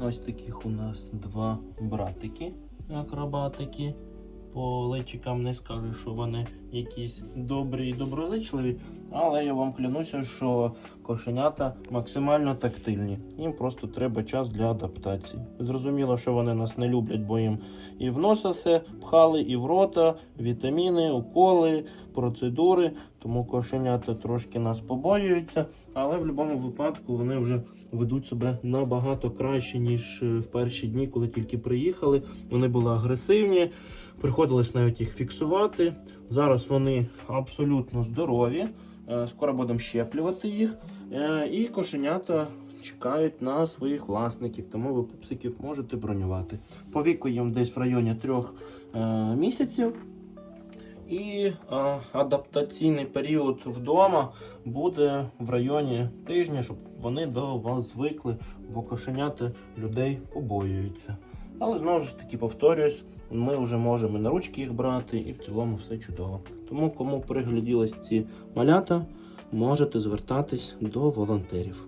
Ось таких у нас два братики, акробатики. По личикам не скажу, що вони якісь добрі і доброзичливі, але я вам клянуся, що кошенята максимально тактильні. Їм просто треба час для адаптації. Зрозуміло, що вони нас не люблять, бо їм і в носа все пхали, і в рота, вітаміни, уколи, процедури. Тому кошенята трошки нас побоюються, але в будь-якому випадку вони вже ведуть себе набагато краще, ніж е, в перші дні, коли тільки приїхали. Вони були агресивні, приходилось навіть їх фіксувати. Зараз вони абсолютно здорові. Е, Скоро будемо щеплювати їх. Е, І кошенята чекають на своїх власників, тому ви пупсиків можете бронювати. По віку їм десь в районі трьох е, місяців. І е, адаптаційний період вдома буде в районі тижня, щоб вони до вас звикли, бо кошенята людей побоюються. Але знову ж таки повторюсь, ми вже можемо на ручки їх брати, і в цілому все чудово. Тому, кому пригляділись ці малята, можете звертатись до волонтерів.